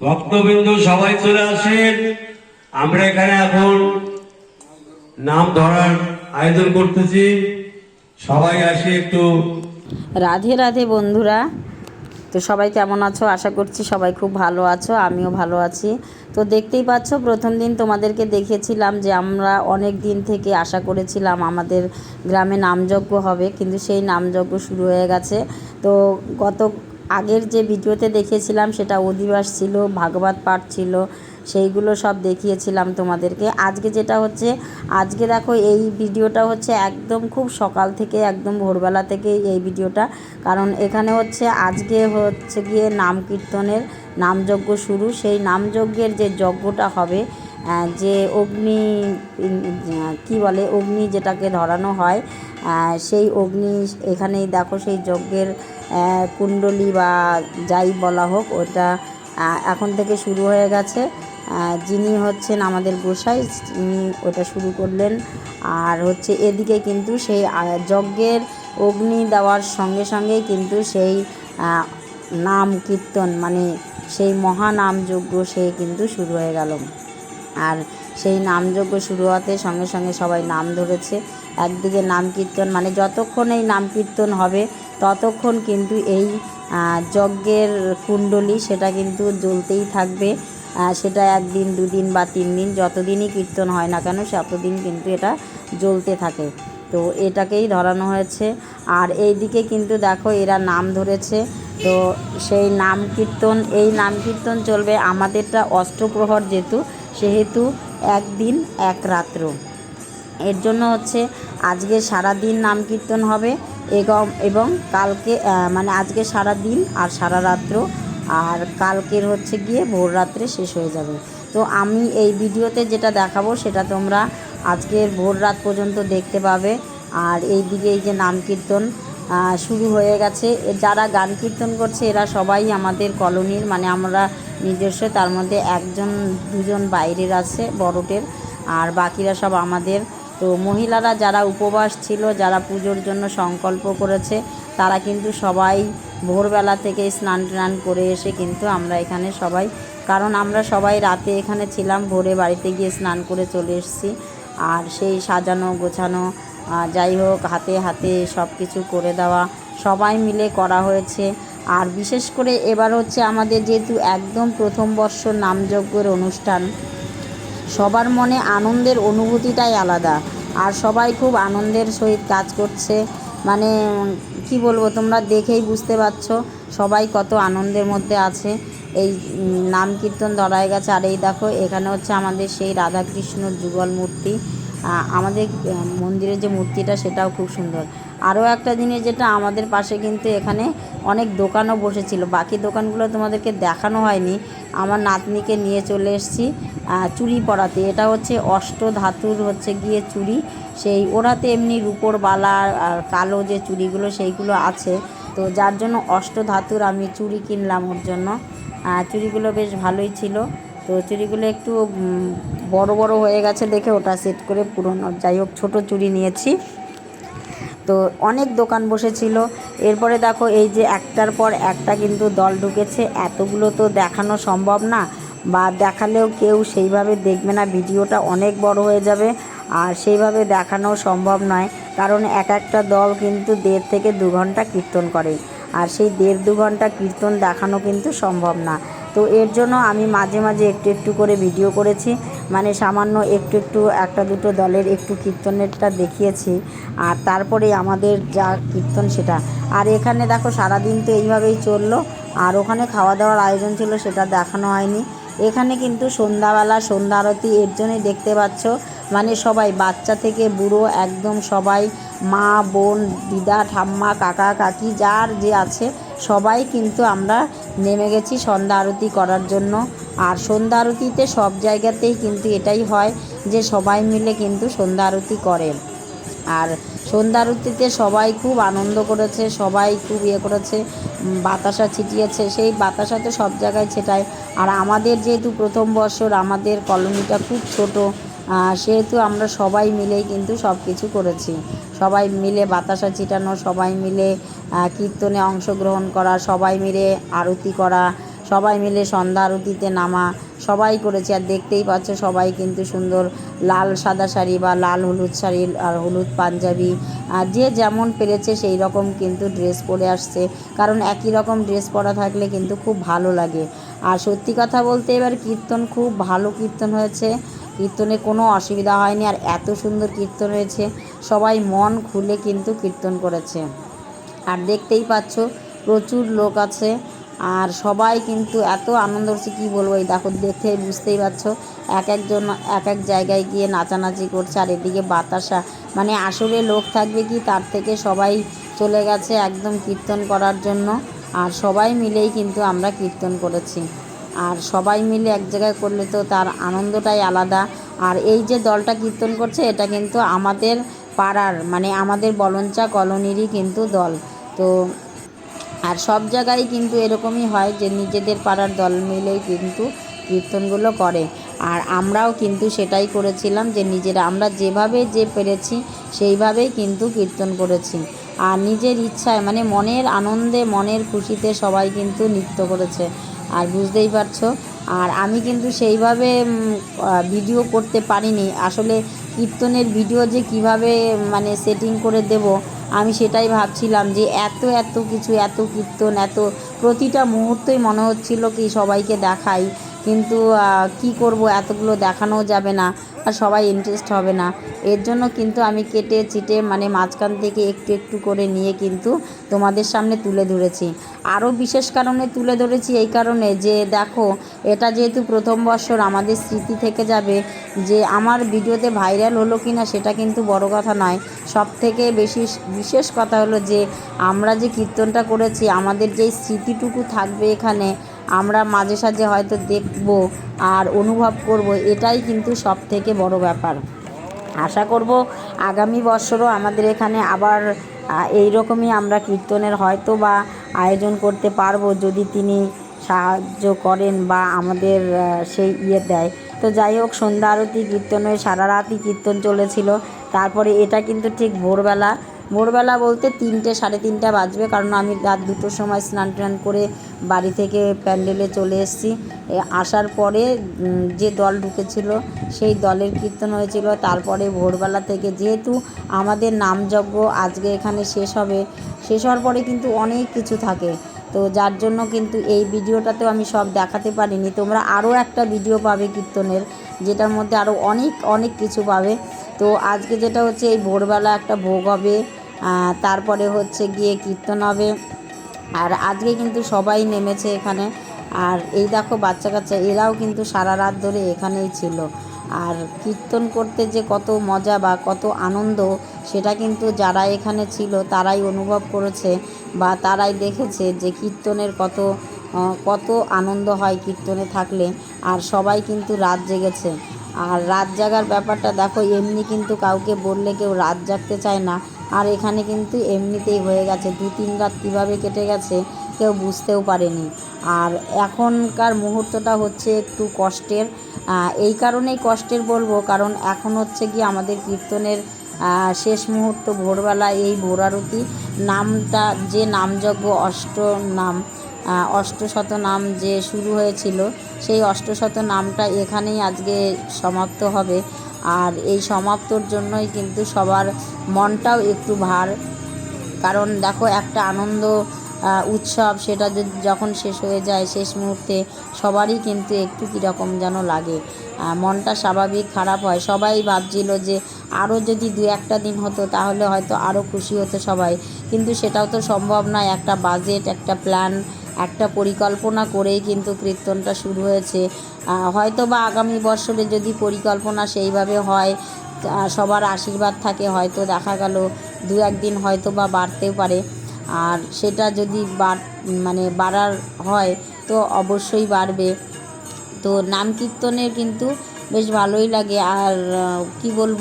ভক্তবিন্দু সবাই চলে আসেন। আমরা এখানে এখন নাম ধরার আয়োজন করতেছি। সবাই আসে একটু। রাধে রাধে বন্ধুরা। তো সবাই কেমন আছো? আশা করছি সবাই খুব ভালো আছো, আমিও ভালো আছি। তো দেখতেই পাচ্ছ, প্রথম দিন তোমাদেরকে দেখিয়েছিলাম যে আমরা অনেক দিন থেকে আশা করেছিলাম আমাদের গ্রামে নামযজ্ঞ হবে, কিন্তু সেই নামযজ্ঞ শুরু হয়ে গেছে। তো গত আগের যে ভিডিওতে দেখিয়েছিলাম, সেটা অধিবাস ছিল, ভাগবত পাঠ ছিল, সেইগুলো সব দেখিয়েছিলাম তোমাদেরকে। আজকে যেটা হচ্ছে, আজকে দেখো এই ভিডিওটা হচ্ছে একদম খুব সকাল থেকে, একদম ভোরবেলা থেকে এই ভিডিওটা। কারণ এখানে হচ্ছে, আজকে হচ্ছে গিয়ে নাম কীর্তনের নামযজ্ঞ শুরু। সেই নামযজ্ঞের যে যজ্ঞটা হবে যে অগ্নি, কি বলে, অগ্নি যেটাকে ধরানো হয় সেই অগ্নি এখানেই দেখো সেই যজ্ঞের কুণ্ডলী বা যাই বলা হোক, ওটা এখন থেকে শুরু হয়ে গেছে। যিনি হচ্ছেন আমাদের গোসাই ওটা শুরু করলেন। আর হচ্ছে এদিকে কিন্তু সেই যজ্ঞের অগ্নি দেওয়ার সঙ্গে সঙ্গেই কিন্তু সেই নাম কীর্তন মানে সেই মহানাম যজ্ঞ সে কিন্তু শুরু হয়ে গেল। আর সেই নামযজ্ঞ শুরু হতে সঙ্গে সঙ্গে সবাই নাম ধরেছে। একদিকে নাম কীর্তন মানে যতক্ষণ এই নাম কীর্তন হবে ততক্ষণ কিন্তু এই যজ্ঞের কুণ্ডলী সেটা কিন্তু জ্বলতেই থাকবে। সেটা একদিন, দুদিন বা তিন দিন যতদিনই কীর্তন হয় না কেন ততদিন কিন্তু এটা জ্বলতে থাকে। তো এটাকেই ধরানো হয়েছে। আর এইদিকে কিন্তু দেখো এরা নাম ধরেছে। তো সেই নাম কীর্তন, এই নাম কীর্তন চলবে আমাদেরটা অষ্টপ্রহর যেহেতু, সেহেতু একদিন, এক রাত্র। এর জন্য হচ্ছে আজকে সারা দিন নাম কীর্তন হবে। এবং এবং কালকে মানে আজকে সারা দিন আর সারা রাত্র। আর কালকের হচ্ছে গিয়ে ভোর রাত্রে শেষ হয়ে যাবে। তো আমি এই ভিডিওতে যেটা দেখাবো সেটা তোমরা আজকের ভোর রাত পর্যন্ত দেখতে পাবে। আর এই দিকে এই যে নাম কীর্তন শুরু হয়ে গেছে। যারা গান কীর্তন করছে, এরা সবাই আমাদের কলোনির মানে আমরা নিজস্ব, তার মধ্যে একজন, দুজন বাইরের আছে, বড়টের। আর বাকিরা সব আমাদের তো মহিলারা যারা উপবাস ছিল, যারা পুজোর জন্য সংকল্প করেছে, তারা কিন্তু সবাই ভোরবেলা থেকে স্নান টান করে এসে কিন্তু আমরা এখানে সবাই, কারণ আমরা সবাই রাতে এখানে ছিলাম, ভোরে বাড়িতে গিয়ে স্নান করে চলে এসেছি। আর সেই সাজানো, গোছানো যাই হোক, হাতে হাতে সব কিছু করে দেওয়া সবাই মিলে করা হয়েছে। আর বিশেষ করে এবার হচ্ছে আমাদের যেহেতু একদম প্রথম বর্ষ নামযজ্ঞের অনুষ্ঠান সবার মনে আনন্দের অনুভূতিটাই আলাদা। আর সবাই খুব আনন্দের সহিত কাজ করছে। মানে কি বলব, তোমরা দেখেই বুঝতে পারছ সবাই কত আনন্দের মধ্যে আছে। এই নাম কীর্তন ধরায় গেছে। আর এই দেখো, এখানে হচ্ছে আমাদের সেই রাধাকৃষ্ণর যুগল মূর্তি। আমাদের মন্দিরের যে মূর্তিটা, সেটাও খুব সুন্দর। আরও একটা জিনিস যেটা আমাদের পাশে কিন্তু এখানে অনেক দোকানও বসেছিল। বাকি দোকানগুলো তোমাদেরকে দেখানো হয়নি। আমার নাতনিকে নিয়ে চলে এসেছি চুড়ি পরাতে। এটা হচ্ছে অষ্ট ধাতুর হচ্ছে গিয়ে চুড়ি। সেই ওরাতে এমনি রূপোর বালা আর কালো যে চুড়িগুলো সেইগুলো আছে। তো যার জন্য অষ্ট ধাতুর আমি চুড়ি কিনলাম ওর জন্য। চুড়িগুলো বেশ ভালোই ছিল। তো চুড়িগুলো একটু বড় বড় হয়ে গেছে দেখে ওটা সেট করে পুরনো। যাই হোক, ছোটো চুড়ি নিয়েছি। তো অনেক দোকান বসেছিল। এরপরে দেখো এই যে একটার পর একটা কিন্তু দল ঢুকেছে। এতগুলো তো দেখানো সম্ভব না। বা দেখালেও কেউ সেইভাবে দেখবে না। ভিডিওটা অনেক বড় হয়ে যাবে। আর সেইভাবে দেখানো সম্ভব নয়। কারণ এক একটা দল কিন্তু দেড় থেকে দু ঘণ্টা কীর্তন করে। আর সেই দেড় দু ঘণ্টা কীর্তন দেখানো কিন্তু সম্ভব না। তো এর জন্য আমি মাঝে মাঝে একটু একটু করে ভিডিও করেছি। মানে সামান্য একটু একটু একটা দুটো দলের একটু কীর্তনেরটা দেখিয়েছি। আর তারপরে আমাদের যা কীর্তন সেটা। আর এখানে দেখো সারাদিন তো এইভাবেই চলল। আর ওখানে খাওয়া দাওয়ার আয়োজন ছিল, সেটা দেখানো হয়নি। এখানে কিন্তু সন্ধ্যাবেলা, সন্ধ্যা আরতি এর জন্যই দেখতে পাচ্ছ। মানে সবাই, বাচ্চা থেকে বুড়ো একদম সবাই, মা, বোন, দিদা, ঠাম্মা, কাকা, কাকি, যার যে আছে সবাই কিন্তু আমরা নেমে গেছি সন্ধ্যা আরতি করার জন্য। আর সন্ধ্যা আরতিতে সব জায়গাতেই কিন্তু এটাই হয় যে সবাই মিলে কিন্তু সন্ধ্যা আরতি করে। আর সন্ধ্যা আরতিতে সবাই খুব আনন্দ করেছে, সবাই খুব ইয়ে করেছে বাতাসা ছিটিয়েছে। সেই বাতাসা তো সব জায়গায় ছেটায়। আর আমাদের যেহেতু প্রথম বছর, আমাদের কলোনিটা খুব ছোট সেহেতু আমরা সবাই মিলেই কিন্তু সব কিছু করেছি। সবাই মিলে বাতাসা ছিটানো, সবাই মিলে কীর্তনে অংশগ্রহণ করা, সবাই মিলে আরতি করা, সবাই মিলে সন্ধ্যা আরতিতে নামা, সবাই করেছে। আর দেখতেই পাচ্ছ সবাই কিন্তু সুন্দর লাল সাদা শাড়ি বা লাল হলুদ শাড়ি আর হলুদ পাঞ্জাবি যে যেমন পেরেছে সেই রকম কিন্তু ড্রেস পরে আসছে। কারণ একই রকম ড্রেস পরা থাকলে কিন্তু খুব ভালো লাগে। আর সত্যি কথা বলতে এবার কীর্তন খুব ভালো কীর্তন হয়েছে। কীর্তনে কোনো অসুবিধা হয়নি আর এত সুন্দর কীর্তন হয়েছে। সবাই মন খুলে কিন্তু কীর্তন করেছে। আর দেখতেই পাচ্ছ, প্রচুর লোক আছে আর সবাই কিন্তু এত আনন্দ হচ্ছে কী বলব? এই দেখো, দেখে বুঝতেই পারছ এক একজন এক এক জায়গায় গিয়ে নাচানাচি করছে আর এদিকে বাতাসা। মানে আসলে লোক থাকবে কি, তার থেকে সবাই চলে গেছে একদম কীর্তন করার জন্য। আর সবাই মিলেই কিন্তু আমরা কীর্তন করেছি। আর সবাই মিলে এক জায়গায় করলে তো তার আনন্দটাই আলাদা। আর এই যে দলটা কীর্তন করছে, এটা কিন্তু আমাদের পাড়ার মানে আমাদের বলঞ্চা কলোনিরই কিন্তু দল। তো আর সব জায়গায় কিন্তু এরকমই হয় যে নিজেদের পাড়ার দল মিলেই কিন্তু কীর্তনগুলো করে। আর আমরাও কিন্তু সেটাই করেছিলাম যে নিজেরা, আমরা যেভাবে যে পেরেছি সেইভাবেই কিন্তু কীর্তন করেছি। আর নিজের ইচ্ছায় মানে মনের আনন্দে, মনের খুশিতে সবাই কিন্তু নৃত্য করেছে। আর বুঝতেই পারছ। আর আমি কিন্তু সেইভাবে ভিডিও করতে পারিনি। আসলে কীর্তনের ভিডিও যে কীভাবে মানে সেটিং করে দেব, আমি সেটাই ভাবছিলাম যে এত এত কিছু, এত কীর্তন, এত প্রতিটা মুহূর্তই মনে হচ্ছিল কি সবাইকে দেখাই। কিন্তু কি করব? এতগুলো দেখানোও যাবে না আর সবাই ইন্টারেস্ট হবে না। এর জন্য কিন্তু আমি কেটে চিটে মানে মাঝখান থেকে একটু একটু করে নিয়ে কিন্তু তোমাদের সামনে তুলে ধরেছি। আরও বিশেষ কারণে তুলে ধরেছি এই কারণে যে, দেখো, এটা যেহেতু প্রথম বছর, আমাদের স্মৃতি থেকে যাবে যে, আমার ভিডিওতে ভাইরাল হলো কি না সেটা কিন্তু বড় কথা নয়। সব থেকে বেশি, বিশেষ কথা হলো যে, আমরা যে কীর্তনটা করেছি, আমাদের যেই স্মৃতিটুকু থাকবে এখানে আমরা মাঝে সাঝে হয়তো দেখব আর অনুভব করব, এটাই কিন্তু সব থেকে বড় ব্যাপার। আশা করব আগামী বছরও আমাদের এখানে আবার এই রকমই আমরা কীর্তনের হয়তো বা আয়োজন করতে পারব যদি তিনি সাহায্য করেন বা আমাদের সেই ইয়ে দেয়। তো যাই হোক, সন্ধ্যা আরতি কীর্তনে সারা রাতই কীর্তন চলেছিল। তারপরে এটা কিন্তু ঠিক ভোরবেলা ভোরবেলা বলতে তিনটে, সাড়ে তিনটা বাজবে, কারণ আমি রাত দুটোর সময় স্নান টান করে বাড়ি থেকে প্যান্ডেলে চলে এসেছি। আসার পরে যে দল ঢুকেছিল, সেই দলের কীর্তন হয়েছিল। তারপরে ভোরবেলা থেকে যেহেতু আমাদের নামযজ্ঞ আজকে এখানে শেষ হবে, শেষ হওয়ার পরে কিন্তু অনেক কিছু থাকে। তো যার জন্য কিন্তু এই ভিডিওটাতেও আমি সব দেখাতে পারিনি। তোমরা আরও একটা ভিডিও পাবে কীর্তনের, যেটার মধ্যে আরও অনেক অনেক কিছু পাবে। তো আজকে যেটা হচ্ছে, এই ভোরবেলা একটা ভোগ হবে তারপরে হচ্ছে গিয়ে কীর্তন হবে। আর আজকে কিন্তু সবাই নেমেছে এখানে। আর এই দেখো বাচ্চা কাচ্চা, এরাও কিন্তু সারা রাত ধরে এখানেই ছিল। আর কীর্তন করতে যে কত মজা বা কত আনন্দ, সেটা কিন্তু যারা এখানে ছিল, তারাই অনুভব করেছে বা তারাই দেখেছে যে কীর্তনের কত কত আনন্দ হয় কীর্তনে থাকলে। আর সবাই কিন্তু রাত জেগেছে। আর রাত জাগার ব্যাপারটা দেখো, এমনি কিন্তু কাউকে বললে কেউ রাত জাগতে চায় না। আর এখানে কিন্তু এমনিতেই হয়ে গেছে, দু তিন রাত কীভাবে কেটে গেছে কেউ বুঝতেও পারেনি। আর এখনকার মুহূর্তটা হচ্ছে একটু কষ্টের। এই কারণেই কষ্টের বলব, কারণ এখন হচ্ছে কি আমাদের কীর্তনের শেষ মুহূর্ত ভোরবেলা এই ভোরারতি নামটা, যে নামযজ্ঞ অষ্ট নাম অষ্টশত নাম যে শুরু হয়েছিল, সেই অষ্টশত নামটা এখানেই আজকে সমাপ্ত হবে। আর এই সমাপ্তর জন্যই কিন্তু সবার মনটাও একটু ভার। কারণ দেখো, একটা আনন্দ উৎসব, সেটা যখন শেষ হয়ে যায় শেষ মুহূর্তে, সবারই কিন্তু একটু কীরকম যেন লাগে। মনটা স্বাভাবিক, খারাপ হয়। সবাই ভাবছিল যে আরও যদি দু একটা দিন হতো তাহলে হয়তো আরও খুশি হতো সবাই। কিন্তু সেটাও তো সম্ভব নয়। একটা বাজেট একটা প্ল্যান একটা পরিকল্পনা করেই কিন্তু কীর্তনটা শুরু হয়েছে। হয়তো বা আগামী বছরে যদি পরিকল্পনা সেইভাবে হয় সবার আশীর্বাদ থাকে, হয়তো দেখা গেল দু একদিন হয়তো বা বাড়তেও পারে। আর সেটা যদি বাড় মানে বাড়ার হয়, তো অবশ্যই বাড়বে। তো নাম কীর্তনের কিন্তু বেশ ভালোই লাগে আর কি বলব?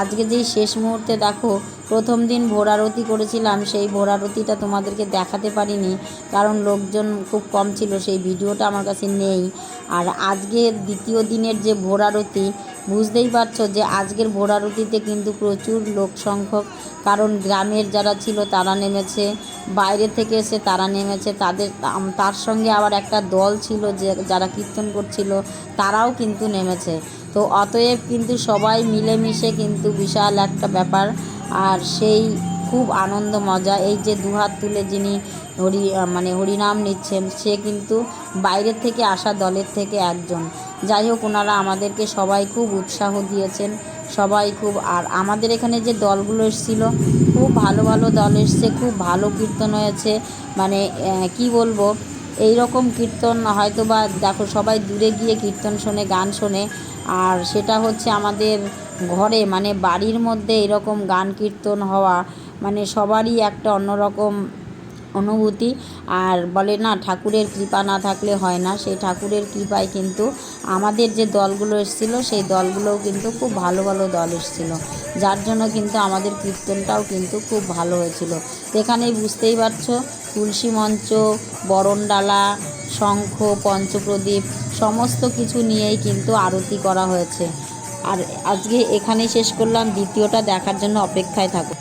আজকে যেই শেষ মুহূর্তে দেখো, প্রথম দিন ভোরারতি করেছিলাম, সেই ভোরারতিটা তোমাদেরকে দেখাতে পারিনি, কারণ লোকজন খুব কম ছিল, সেই ভিডিওটা আমার কাছে নেই। আর আজকের দ্বিতীয় দিনের যে ভোরারতি বুঝতেই পারছ যে আজকের ভোর আরতিতে কিন্তু প্রচুর লোক সংখ্যক, কারণ গ্রামের যারা ছিল তারা নেমেছে, বাইরে থেকে এসে তারা নেমেছে, তাদের তার সঙ্গে আবার একটা দল ছিল যে, যারা কীর্তন করছিল, তারাও কিন্তু নেমেছে। তো অতএব কিন্তু সবাই মিলেমিশে কিন্তু বিশাল একটা ব্যাপার। আর সেই খুব আনন্দ মজা, এই যে দুহাত তুলে যিনি হরি মানে হরিনাম নিচ্ছেন, সে কিন্তু বাইরের থেকে আসা দলের থেকে একজন। যাই হোক, ওনারা আমাদেরকে সবাই খুব উৎসাহ দিয়েছেন, সবাই খুব, আর আমাদের এখানে যে দলগুলো এসেছিল, খুব ভালো ভালো দল এসছে, খুব ভালো কীর্তন হয়েছে। মানে কি বলব এই রকম কীর্তন হয়তো বা দেখো সবাই দূরে গিয়ে কীর্তন শোনে, গান শোনে আর সেটা হচ্ছে আমাদের ঘরে মানে বাড়ির মধ্যে এরকম গান কীর্তন হওয়া মানে সবারই একটা অন্যরকম অনুভূতি। আর বলে না, ঠাকুরের কৃপা না থাকলে হয় না। সেই ঠাকুরের কৃপায় কিন্তু আমাদের যে দলগুলো এসেছিল, সেই দলগুলোও কিন্তু খুব ভালো ভালো দল এসেছিল। যার জন্য কিন্তু আমাদের কীর্তনটাও কিন্তু খুব ভালো হয়েছিল। তো এখানেই বুঝতেই পারছ, তুলসী মঞ্চ, বরণডালা, শঙ্খ, পঞ্চপ্রদীপ সমস্ত কিছু নিয়েই কিন্তু আরতি করা হয়েছে। আর আজকে এখানেই শেষ করলাম। দ্বিতীয়টা দেখার জন্য অপেক্ষায় থাকো